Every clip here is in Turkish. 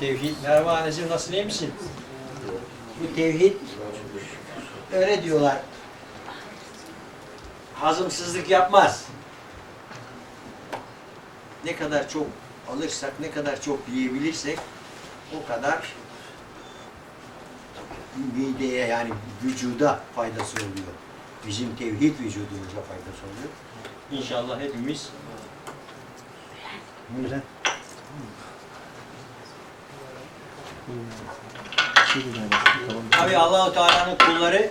Tevhid. Merhaba anneciğim nasılsın iyi misin? Bu tevhid öyle diyorlar. Hazımsızlık yapmaz. Ne kadar çok alırsak, ne kadar çok yiyebilirsek o kadar mideye yani vücuda faydası oluyor. Bizim tevhid vücudumuza faydası oluyor. İnşallah hepimiz Güzel. Tabi Allahu Teala'nın kulları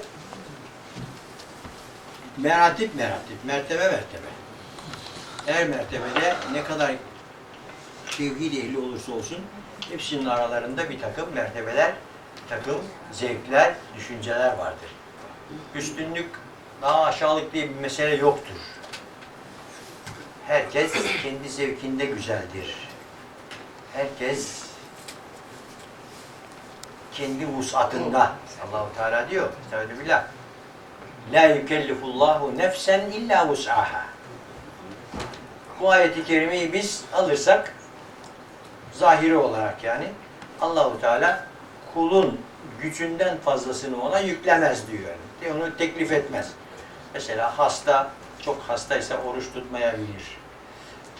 meratip meratip, mertebe mertebe. Her mertebede ne kadar tevhid ehli olursa olsun hepsinin aralarında bir takım mertebeler, bir takım zevkler, düşünceler vardır. Üstünlük, daha aşağılık diye bir mesele yoktur. Herkes kendi zevkinde güzeldir. Herkes kendi vusatında. Allahu Teala diyor. Estağfirullah. La yükellifullahu nefsen illa vus'aha. Bu ayeti kerimeyi biz alırsak zahiri olarak yani Allahu Teala kulun gücünden fazlasını ona yüklemez diyor. Yani. Onu teklif etmez. Mesela hasta, çok hastaysa oruç tutmayabilir.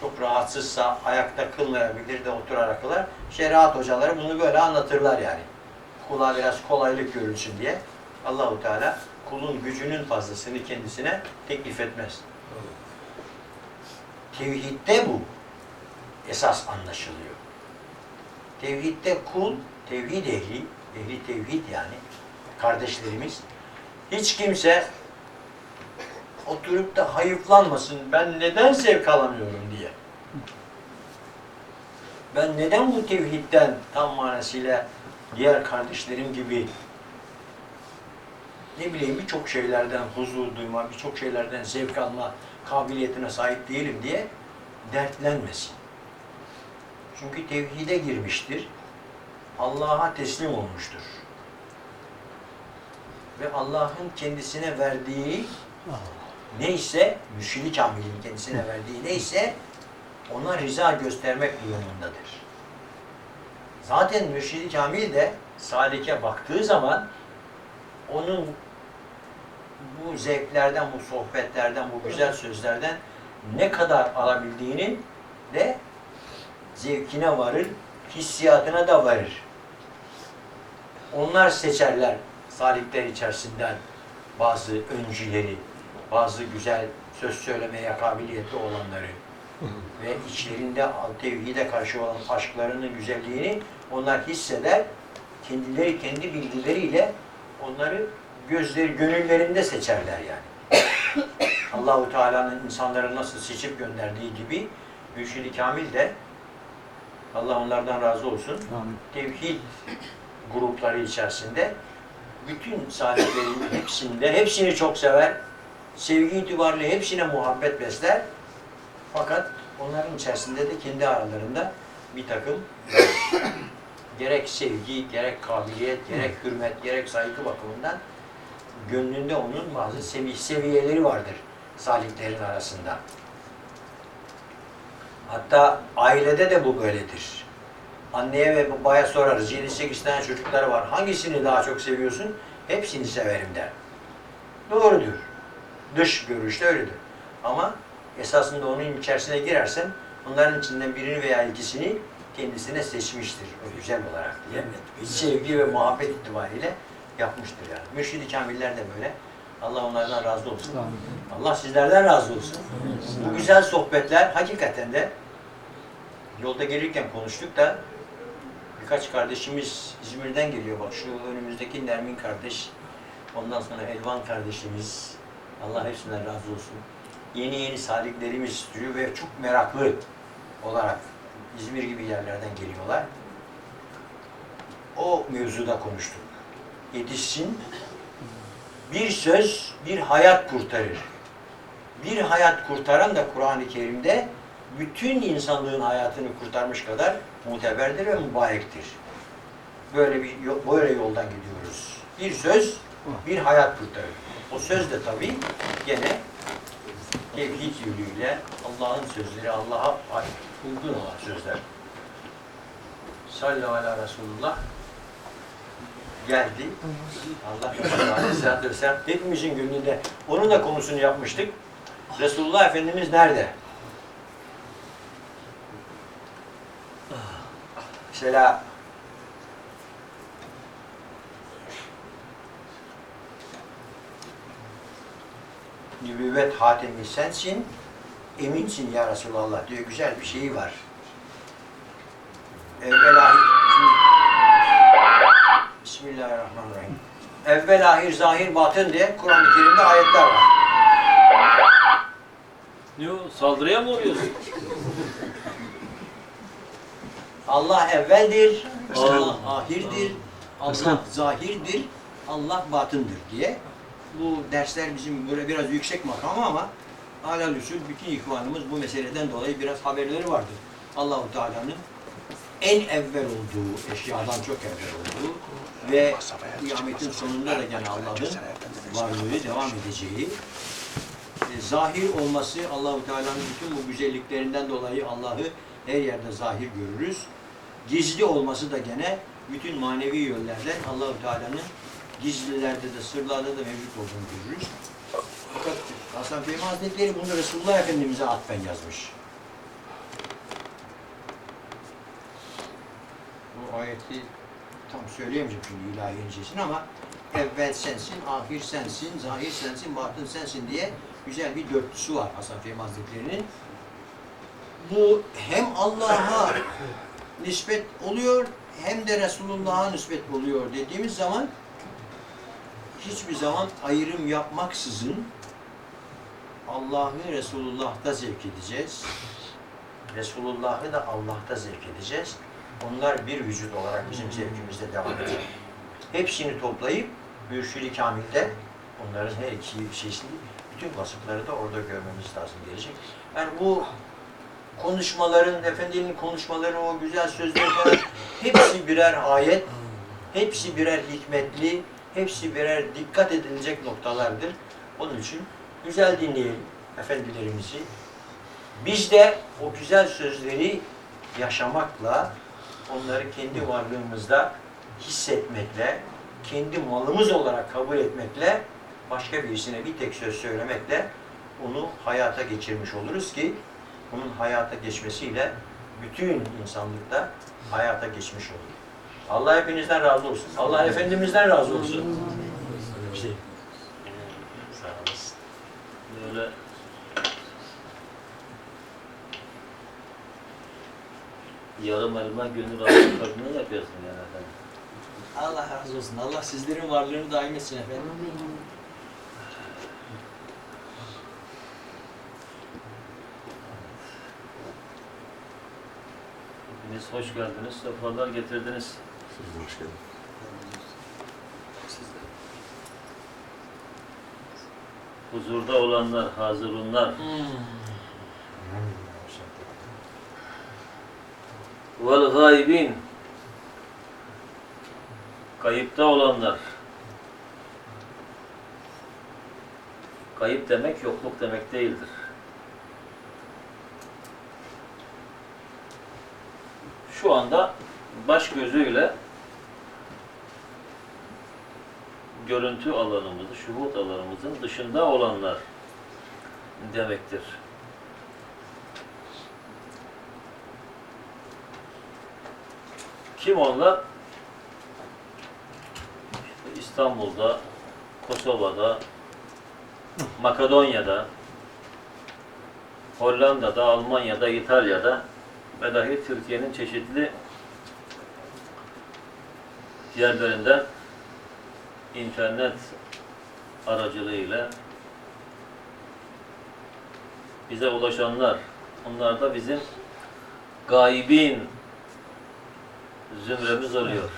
Çok rahatsızsa ayakta kılmayabilir de oturarak kılar. Şeriat hocaları bunu böyle anlatırlar yani kula biraz kolaylık görülsün diye Allahu Teala kulun gücünün fazlasını kendisine teklif etmez. Tevhidde bu esas anlaşılıyor. Tevhidde kul, tevhid ehli, ehli tevhid yani kardeşlerimiz hiç kimse oturup da hayıflanmasın ben neden zevk alamıyorum diye. Ben neden bu tevhidden tam manasıyla diğer kardeşlerim gibi ne bileyim birçok şeylerden huzur duyma, birçok şeylerden zevk alma kabiliyetine sahip değilim diye dertlenmesin. Çünkü tevhide girmiştir. Allah'a teslim olmuştur. Ve Allah'ın kendisine verdiği neyse, müşri kamilin kendisine verdiği neyse ona rıza göstermek durumundadır. Zaten mürşidi kamil de salike baktığı zaman onun bu zevklerden, bu sohbetlerden, bu güzel sözlerden ne kadar alabildiğinin de zevkine varır, hissiyatına da varır. Onlar seçerler salikler içerisinden bazı öncüleri, bazı güzel söz söylemeye kabiliyetli olanları ve içlerinde tevhide karşı olan aşklarının güzelliğini onlar hisseder. Kendileri kendi bilgileriyle onları gözleri gönüllerinde seçerler yani. Allahu Teala'nın insanları nasıl seçip gönderdiği gibi Mürşid-i Kamil de Allah onlardan razı olsun. Amin. Tevhid grupları içerisinde bütün salihlerin hepsinde hepsini çok sever. Sevgi itibariyle hepsine muhabbet besler. Fakat onların içerisinde de kendi aralarında bir takım gerek sevgi, gerek kabiliyet, gerek hürmet, gerek saygı bakımından gönlünde onun bazı sevi seviyeleri vardır saliklerin arasında. Hatta ailede de bu böyledir. Anneye ve babaya sorarız. 7-8 tane çocukları var. Hangisini daha çok seviyorsun? Hepsini severim der. Doğrudur. Dış görüşte öyledir. Ama esasında onun içerisine girersen onların içinden birini veya ikisini kendisine seçmiştir. O güzel olarak diye. Sevgi ve muhabbet itibariyle yapmıştır yani. Mürşid-i Kamiller de böyle. Allah onlardan razı olsun. Allah sizlerden razı olsun. Bu güzel sohbetler hakikaten de yolda gelirken konuştuk da birkaç kardeşimiz İzmir'den geliyor. Bak şu önümüzdeki Nermin kardeş, ondan sonra Elvan kardeşimiz. Allah hepsinden razı olsun. Yeni yeni saliklerimiz duruyor ve çok meraklı olarak İzmir gibi yerlerden geliyorlar. O mevzuda konuştuk. Yetişsin, bir söz bir hayat kurtarır. Bir hayat kurtaran da Kur'an-ı Kerim'de bütün insanlığın hayatını kurtarmış kadar muteberdir ve mübarektir. Böyle bir böyle yoldan gidiyoruz. Bir söz bir hayat kurtarır. O söz de tabii gene tevhid yönüyle Allah'ın sözleri Allah'a ait uygun olan sözler. sallallahu ala Resulullah geldi. Allah Aleyhisselatü Vesselam hepimizin gönlünde. Onun da konusunu yapmıştık. Resulullah Efendimiz nerede? Mesela nübüvvet hatemi sensin, eminsin ya Resulallah diyor. Güzel bir şeyi var. Evvel ahir, Bismillahirrahmanirrahim. Evvel ahir, zahir, batın diye Kur'an-ı Kerim'de ayetler var. Ne o? Saldırıya mı uğruyorsun? Allah evveldir, Allah. Allah ahirdir, Allah zahirdir, Allah batındır diye. Bu dersler bizim böyle biraz yüksek makam ama alal usul bütün ihvanımız bu meseleden dolayı biraz haberleri vardır. Allahu Teala'nın en evvel olduğu, eşyadan çok evvel olduğu ve kıyametin sonunda da gene Allah'ın varlığı devam edeceği, e, zahir olması Allahu Teala'nın bütün bu güzelliklerinden dolayı Allah'ı her yerde zahir görürüz. Gizli olması da gene bütün manevi yönlerden Allahu Teala'nın gizlilerde de sırlarda da mevcut olduğunu görürüz. Fakat Hasan Fehmi Hazretleri bunu Resulullah Efendimiz'e atfen yazmış. Bu ayeti tam söyleyemeyeceğim şimdi ilahi incesini ama evvel sensin, ahir sensin, zahir sensin, batın sensin diye güzel bir dörtlüsü var Hasan Fehmi Hazretleri'nin. Bu hem Allah'a nispet oluyor hem de Resulullah'a nispet oluyor dediğimiz zaman hiçbir zaman ayrım yapmaksızın Allah'ı Resulullah'ta zevk edeceğiz. Resulullah'ı da Allah'ta zevk edeceğiz. Onlar bir vücut olarak bizim zevkimizde devam edecek. Hepsini toplayıp Mürşid-i Kamil'de onların her iki şeysini, bütün vasıfları da orada görmemiz lazım gelecek. Yani bu konuşmaların, efendinin konuşmaları, o güzel sözleri falan hepsi birer ayet, hepsi birer hikmetli, hepsi birer dikkat edilecek noktalardır. Onun için güzel dinleyelim efendilerimizi. Biz de o güzel sözleri yaşamakla, onları kendi varlığımızda hissetmekle, kendi malımız olarak kabul etmekle, başka birisine bir tek söz söylemekle onu hayata geçirmiş oluruz ki bunun hayata geçmesiyle bütün insanlıkta hayata geçmiş olur. Allah hepinizden razı olsun. Allah Efendimizden razı olsun. Böyle bir şey. Sağ olasın. Böyle yarım elma gönül kabını yapıyorsun yani efendim. Allah razı olsun. Allah sizlerin varlığını daim etsin efendim. Hepiniz hoş geldiniz, sefalar getirdiniz. Siz hoş geldiniz. Huzurda olanlar, hazırunlar, vel gaybin, kayıpta olanlar. Kayıp demek yokluk demek değildir. Şu anda baş gözüyle görüntü alanımızı, şuhut alanımızın dışında olanlar demektir. Kim onlar? İşte İstanbul'da, Kosova'da, Makedonya'da, Hollanda'da, Almanya'da, İtalya'da ve dahi Türkiye'nin çeşitli yerlerinden internet aracılığıyla bize ulaşanlar, onlar da bizim gaibin zümremiz oluyor.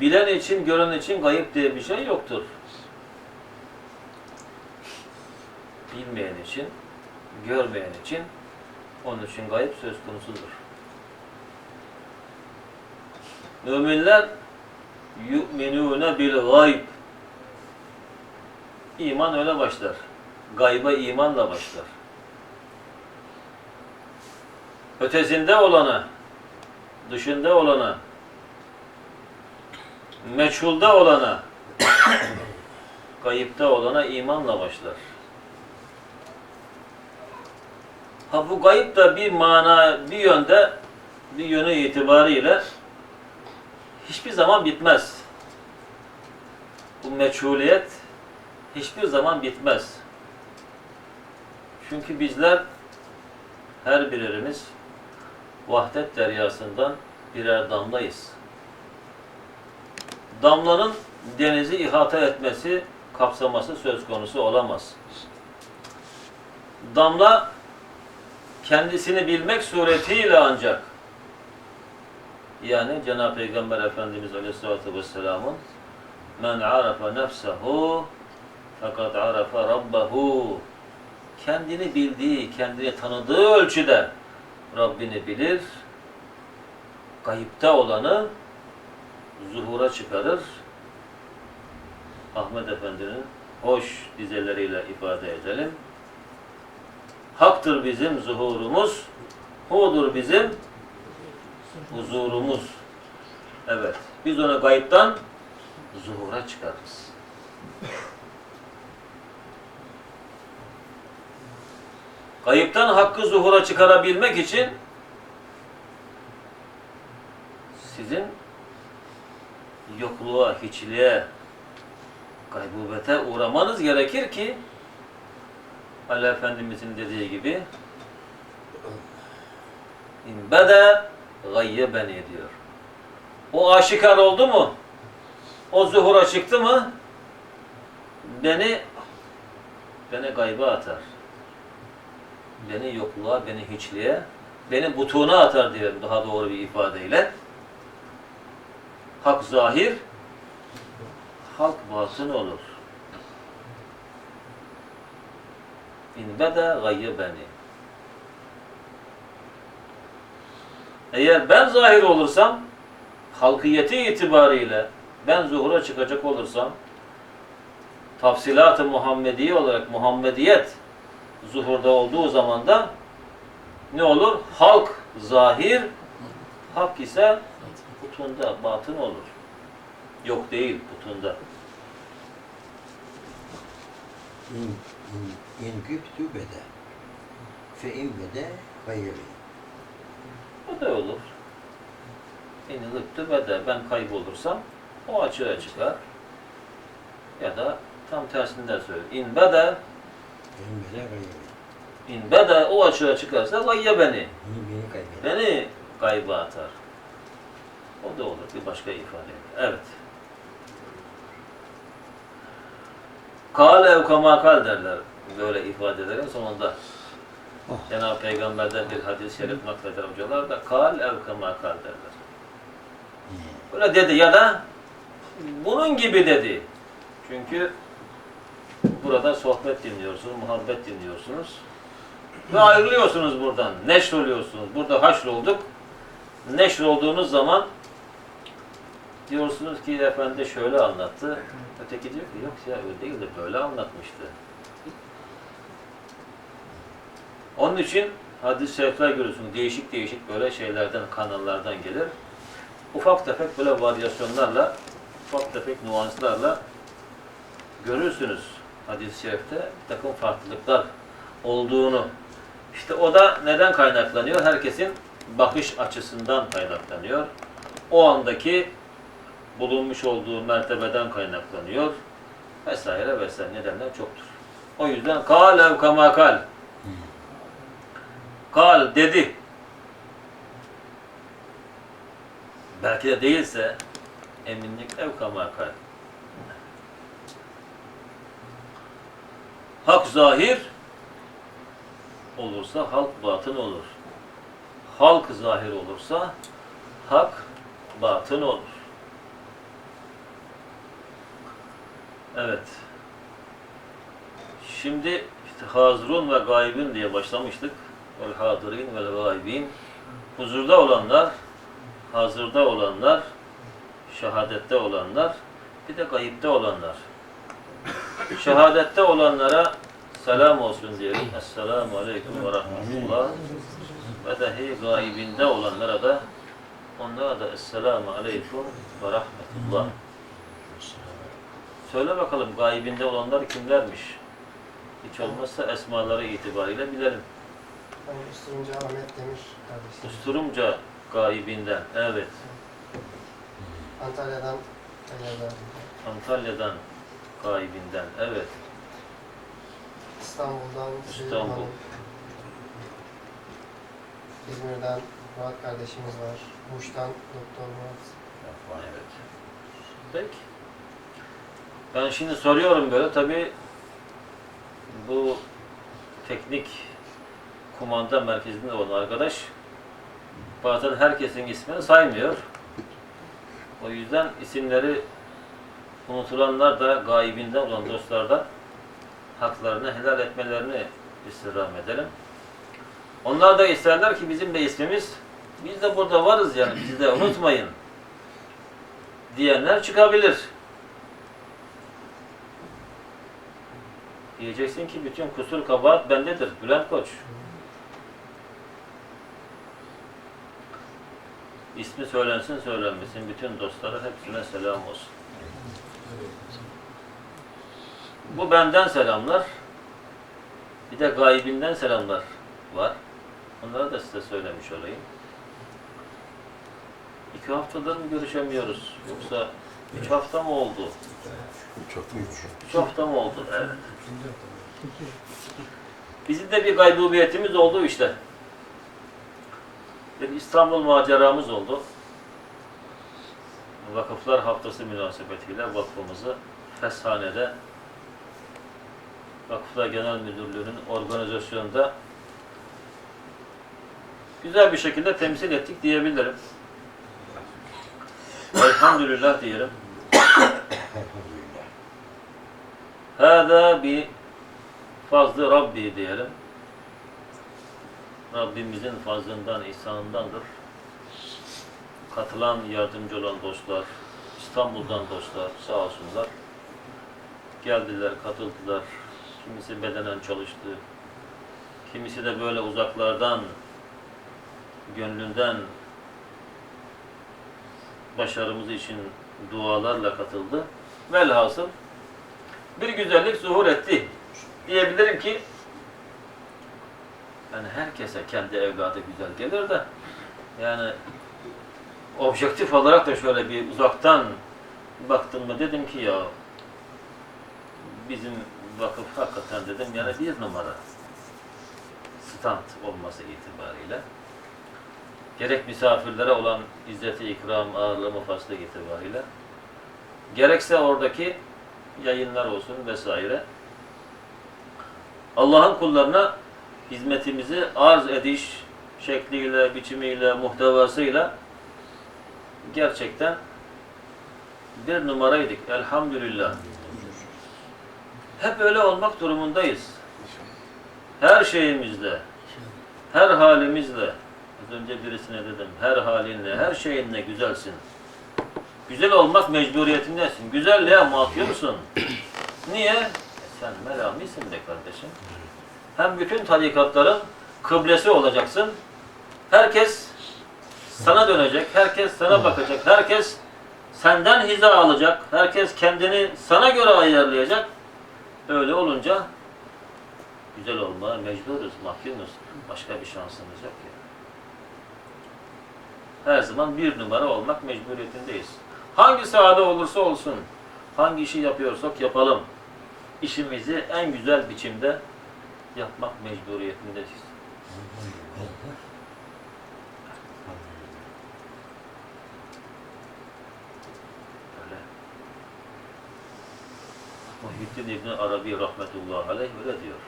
Bilen için, gören için gayip diye bir şey yoktur. Bilmeyen için, görmeyen için, onun için gayip söz konusudur. Müminler yu'minûne bil gayb. İman öyle başlar. Gayba imanla başlar. ötesinde olana, dışında olana, meçhulda olana, kayıpta olana imanla başlar. Ha bu gayip da bir mana, bir yönde, bir yönü itibariyle hiçbir zaman bitmez. Bu meçhuliyet hiçbir zaman bitmez. Çünkü bizler her birerimiz vahdet deryasından birer damlayız. Damlanın denizi ihata etmesi, kapsaması söz konusu olamaz. Damla kendisini bilmek suretiyle ancak yani Cenab-ı Peygamber Efendimiz Aleyhisselatü Vesselam'ın men arafa nefsehu fakat arafa rabbehu kendini bildiği, kendini tanıdığı ölçüde Rabbini bilir. Kayıpta olanı zuhura çıkarır. Ahmet Efendi'nin hoş dizeleriyle ifade edelim. Haktır bizim zuhurumuz, hudur bizim huzurumuz. Evet, biz onu kayıptan zuhura çıkarırız. Kayıptan hakkı zuhura çıkarabilmek için sizin yokluğa, hiçliğe, gaybubete uğramanız gerekir ki Ali Efendimizin dediği gibi İnbede gayye beni diyor. O aşikar oldu mu? O zuhura çıktı mı? Beni beni gayba atar. Beni yokluğa, beni hiçliğe, beni butuna atar diyelim daha doğru bir ifadeyle. Hak zahir, halk batın olur. İnbede gayye beni. Eğer ben zahir olursam, halkiyeti itibariyle ben zuhura çıkacak olursam, tafsilat-ı Muhammediye olarak Muhammediyet zuhurda olduğu zaman da ne olur? Halk zahir, hak ise butunda, batın olur. Yok değil butunda. İn, in, in güptü. Fe in bede. O da olur. İnilikti ve de ben kaybolursam o açığa çıkar. Ya da tam tersinden söylüyor. İn bede, In bede o açığa çıkarsa gayye beni. Beni, kayba atar. O da olur. Bir başka ifade. Evet. Kale kal derler. Böyle ifadelerin sonunda. Oh. Cenab-ı Peygamber'den bir hadis-i şerif nakleder hocalar da kal ev kama kal derler. Böyle dedi ya da bunun gibi dedi. Çünkü burada sohbet dinliyorsunuz, muhabbet dinliyorsunuz. Ve ayrılıyorsunuz buradan. Neşr oluyorsunuz. Burada haşr olduk. Neşr olduğunuz zaman diyorsunuz ki efendi şöyle anlattı. Öteki diyor ki yok ya öyle değil de böyle anlatmıştı. Onun için hadis-i şerifler görüyorsunuz. Değişik değişik böyle şeylerden, kanallardan gelir. Ufak tefek böyle varyasyonlarla, ufak tefek nüanslarla görürsünüz hadis-i şerifte bir takım farklılıklar olduğunu. İşte o da neden kaynaklanıyor? Herkesin bakış açısından kaynaklanıyor. O andaki bulunmuş olduğu mertebeden kaynaklanıyor. Vesaire vesaire nedenler çoktur. O yüzden kal ev kal. Dedi. Belki de değilse eminlik ev kama kal. Hak zahir olursa halk batın olur. Halk zahir olursa hak batın olur. Evet. Şimdi işte hazırun ve gaybin diye başlamıştık. Vel hadirin vel gaybin. Huzurda olanlar, hazırda olanlar, şehadette olanlar, bir de gayipte olanlar. Şehadette olanlara selam olsun diyelim. Esselamu Aleyküm ve Rahmetullah. ve dahi gaibinde olanlara da onlara da Esselamu Aleyküm ve Rahmetullah. Söyle bakalım gaibinde olanlar kimlermiş? Hiç olmazsa esmaları itibariyle bilelim. Ben Üstünce Ahmet Demir kardeşim. Usturumca gaibinden, evet. Antalya'dan Antalya'dan. Antalya'dan gaibinden, evet. İstanbul'dan İstanbul. Hanım. İzmir'den Murat kardeşimiz var. Muş'tan Doktor Murat. Evet. Peki. Ben şimdi soruyorum böyle tabi bu teknik kumanda merkezinde olan arkadaş bazen herkesin ismini saymıyor. O yüzden isimleri unutulanlar da gaibinden olan dostlardan haklarını helal etmelerini istirham edelim. Onlar da isterler ki bizim de ismimiz biz de burada varız yani bizi de unutmayın diyenler çıkabilir. Diyeceksin ki bütün kusur kabahat bendedir Bülent Koç. İsmi söylensin söylenmesin bütün dostlara hepsine selam olsun. Bu benden selamlar. Bir de gaybinden selamlar var. Onları da size söylemiş olayım. İki haftadır mı görüşemiyoruz? Yoksa üç hafta mı oldu? Çok büyük. Üç hafta mı oldu? Evet. Bizim de bir gaybubiyetimiz oldu işte. Bir İstanbul maceramız oldu. Vakıflar Haftası münasebetiyle vakfımızı Feshane'de Vakıflar Genel Müdürlüğü'nün organizasyonunda güzel bir şekilde temsil ettik diyebilirim. Elhamdülillah diyelim. Hâdâ bi fazlı Rabbi diyelim. Rabbimizin fazlından, ihsanındandır. Katılan, yardımcı olan dostlar, İstanbul'dan dostlar sağ olsunlar. Geldiler, katıldılar. Kimisi bedenen çalıştı. Kimisi de böyle uzaklardan, gönlünden başarımız için dualarla katıldı. Velhasıl bir güzellik zuhur etti. Diyebilirim ki yani herkese kendi evladı güzel gelir de yani objektif olarak da şöyle bir uzaktan baktım mı dedim ki ya bizim vakıf hakikaten dedim yani bir numara stand olması itibariyle gerek misafirlere olan izzeti ikram, ağırlama faslı itibariyle gerekse oradaki yayınlar olsun vesaire. Allah'ın kullarına hizmetimizi arz ediş şekliyle, biçimiyle, muhtevasıyla gerçekten bir numaraydık. Elhamdülillah. Hep öyle olmak durumundayız. Her şeyimizle, her halimizle, az önce birisine dedim, her halinle, her şeyinle güzelsin. Güzel olmak mecburiyetindesin. Güzelliğe mahkumsun. Niye? E Sen melamisin de kardeşim. Hem bütün tarikatların kıblesi olacaksın. Herkes sana dönecek, herkes sana bakacak, herkes senden hiza alacak, herkes kendini sana göre ayarlayacak. Öyle olunca güzel olmaya mecburuz, mahkumuz. Başka bir şansımız yok ya. Her zaman bir numara olmak mecburiyetindeyiz. Hangi sahada olursa olsun, hangi işi yapıyorsak yapalım. İşimizi en güzel biçimde yapmak mecburiyetindeyiz. Öyle. Muhyiddin İbni Arabi rahmetullahi aleyh öyle diyor.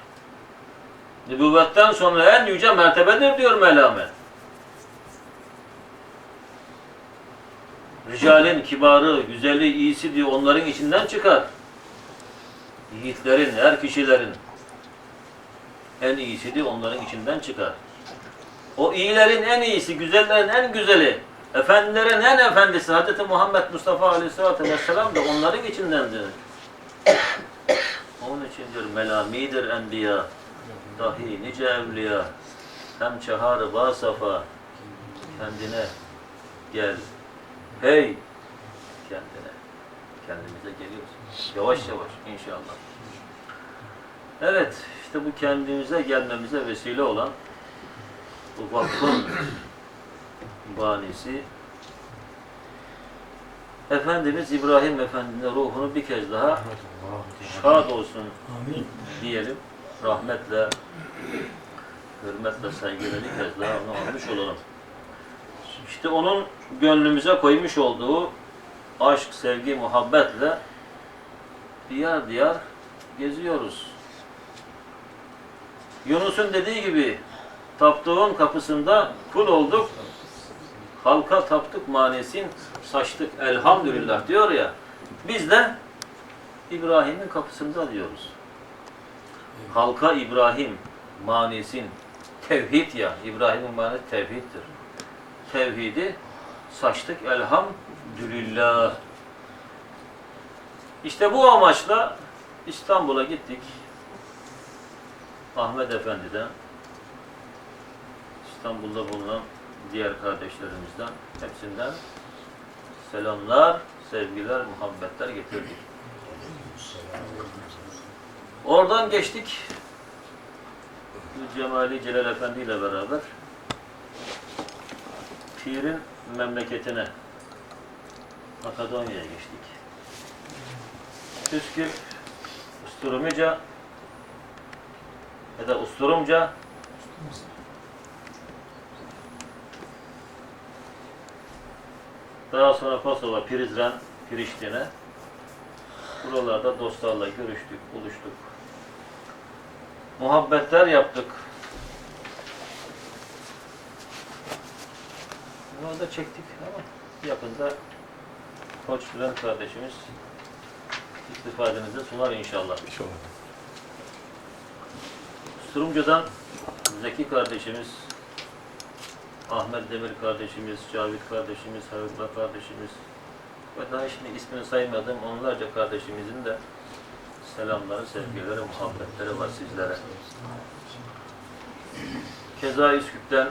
Nübüvvetten sonra en yüce mertebedir diyor melamet. Ricalin kibarı, güzeli, iyisi diyor onların içinden çıkar. Yiğitlerin, her kişilerin en iyisi diyor onların içinden çıkar. O iyilerin en iyisi, güzellerin en güzeli, efendilerin en efendisi Hz. Muhammed Mustafa Aleyhisselatü Vesselam da onların içindendir. Onun için diyor melamidir enbiya, dahi nice evliya, hem çaharı basafa kendine gel. Hey kendine. Kendimize geliyoruz. Yavaş yavaş inşallah. Evet, işte bu kendimize gelmemize vesile olan bu vakfın banisi Efendimiz İbrahim Efendi'nin ruhunu bir kez daha şad olsun diyelim. Rahmetle, hürmetle, saygıyla bir kez daha onu almış olalım. İşte onun gönlümüze koymuş olduğu aşk, sevgi, muhabbetle diyar diyar geziyoruz. Yunus'un dediği gibi taptığın kapısında kul olduk, halka taptık manesin saçtık elhamdülillah diyor ya. Biz de İbrahim'in kapısında diyoruz. Halka İbrahim manesin tevhid ya. İbrahim'in manesi tevhiddir. Tevhidi saçtık elhamdülillah. İşte bu amaçla İstanbul'a gittik. Ahmet Efendi'den İstanbul'da bulunan diğer kardeşlerimizden hepsinden selamlar, sevgiler, muhabbetler getirdik. Oradan geçtik. Cemali Celal Efendi ile beraber Pir'in memleketine Makedonya'ya geçtik. Üsküp, Usturumca ya da Usturumca Daha sonra Kosova, Prizren, Priştine. Buralarda dostlarla görüştük, buluştuk. Muhabbetler yaptık. Bunu da çektik ama yakında Koç Bülent kardeşimiz istifadenize sunar inşallah. İnşallah. Sturumcu'dan Zeki kardeşimiz, Ahmet Demir kardeşimiz, Cavit kardeşimiz, Havitla kardeşimiz ve daha şimdi ismini saymadığım onlarca kardeşimizin de selamları, sevgileri, muhabbetleri var sizlere. Keza Üsküp'ten,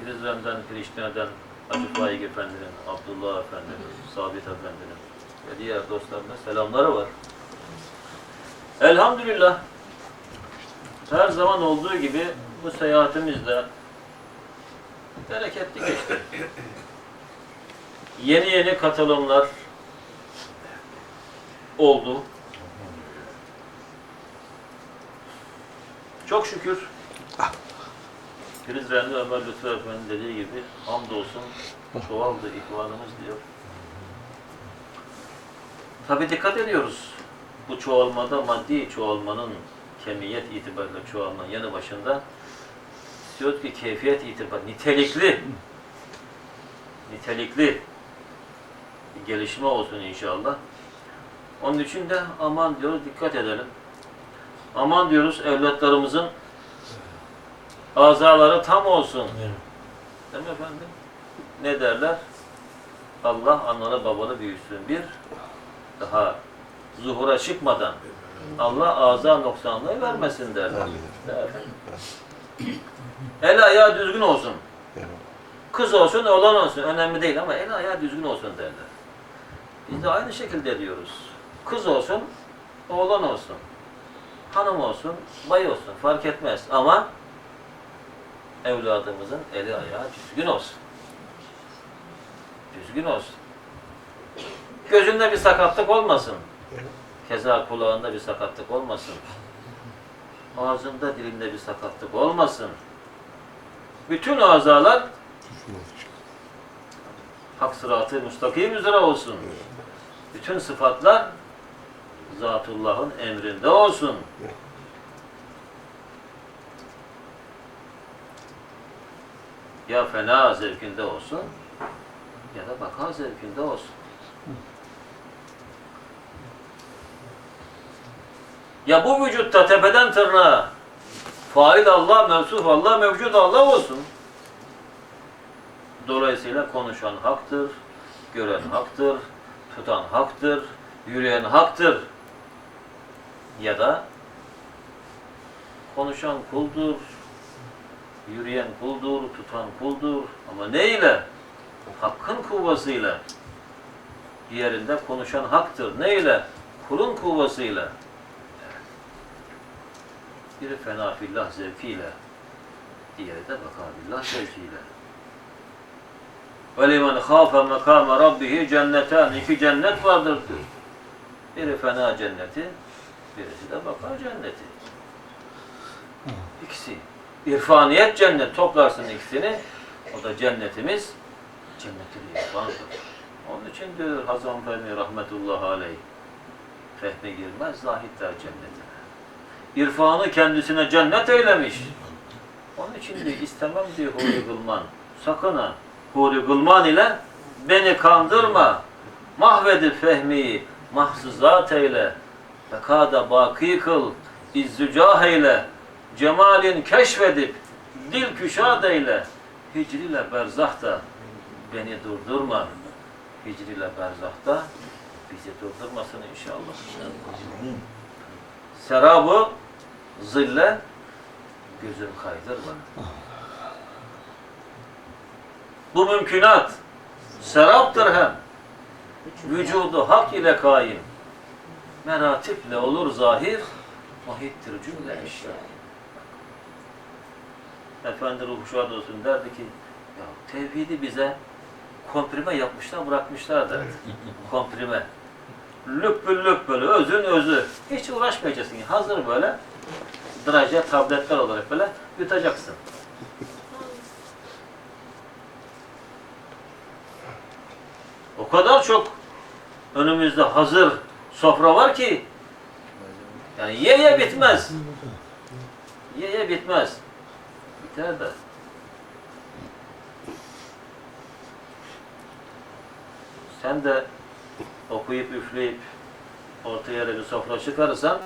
Prizren'den, Priştine'den Hacı Faik Efendi'nin, Abdullah Efendi'nin, Sabit Efendi'nin ve diğer dostlarına selamları var. Elhamdülillah her zaman olduğu gibi bu seyahatimiz de bereketli geçti. Yeni yeni katılımlar oldu. Çok şükür Prizrenli Ömer Lütfü Efendi dediği gibi hamdolsun çoğaldı ihvanımız diyor. Tabi dikkat ediyoruz. Bu çoğalmada maddi çoğalmanın kemiyet itibariyle çoğalmanın yanı başında diyor ki keyfiyet itibariyle nitelikli nitelikli bir gelişme olsun inşallah. Onun için de aman diyoruz dikkat edelim. Aman diyoruz evlatlarımızın azaları tam olsun. Değil mi efendim? Ne derler? Allah analı babalı büyüsün. Bir, daha zuhura çıkmadan Allah ağza noksanlığı vermesin derler. El ayağı düzgün olsun. Kız olsun, oğlan olsun. Önemli değil ama el ayağı düzgün olsun derler. Biz de aynı şekilde diyoruz. Kız olsun, oğlan olsun. Hanım olsun, bay olsun. Fark etmez. Ama evladımızın eli ayağı düzgün olsun. Düzgün olsun. Gözünde bir sakatlık olmasın. Keza kulağında bir sakatlık olmasın. Ağzında dilinde bir sakatlık olmasın. Bütün azalar hak sıratı müstakim üzere olsun. Bütün sıfatlar Zatullah'ın emrinde olsun. Ya fena zevkinde olsun ya da baka zevkinde olsun. Ya bu vücutta tepeden tırnağa fail Allah, mevsuf Allah, mevcut Allah olsun. Dolayısıyla konuşan haktır, gören haktır, tutan haktır, yürüyen haktır. Ya da konuşan kuldur, Yürüyen kuldur, tutan kuldur. Ama ne ile? Hakkın kuvvasıyla. Diğerinde konuşan haktır. Ne ile? Kulun kuvvasıyla. Biri fena fillah zevkiyle. Diğeri de baka billah zevkiyle. Limen khâfe mekâme rabbihi cenneten. İki cennet vardır diyor. Biri fena cenneti, birisi de baka cenneti. İkisi. İrfaniyet cennet toplarsın ikisini. O da cennetimiz cennetül irfandır. Onun için diyor Hazan Fehmi rahmetullahi aleyh. Fehme girmez zahitler cennetine. İrfanı kendisine cennet eylemiş. Onun için diyor istemem diyor huri kılman. Sakın ha huri kılman ile beni kandırma. Mahvedip fehmiyi mahsuzat eyle. Bekada baki kıl. İzzücah eyle. Cemalin keşfedip dil küşad eyle. Hicrile berzahta beni durdurma. Hicrile berzahta bizi durdurmasın inşallah. Serabı zille gözüm kaydırma. Bu mümkünat seraptır hem. Vücudu hak ile kaim. Meratiple olur zahir, muhittir cümle eşya. Efendi ruhu şuad olsun derdi ki, ya tevhidi bize komprime yapmışlar, bırakmışlar derdi. komprime. Lüppül lüp böyle, özün özü. Hiç uğraşmayacaksın. Hazır böyle, draje tabletler olarak böyle yutacaksın. O kadar çok önümüzde hazır sofra var ki yani ye ye bitmez. Ye ye bitmez. Biter de. Sen de okuyup üfleyip ortaya bir sofra çıkarırsan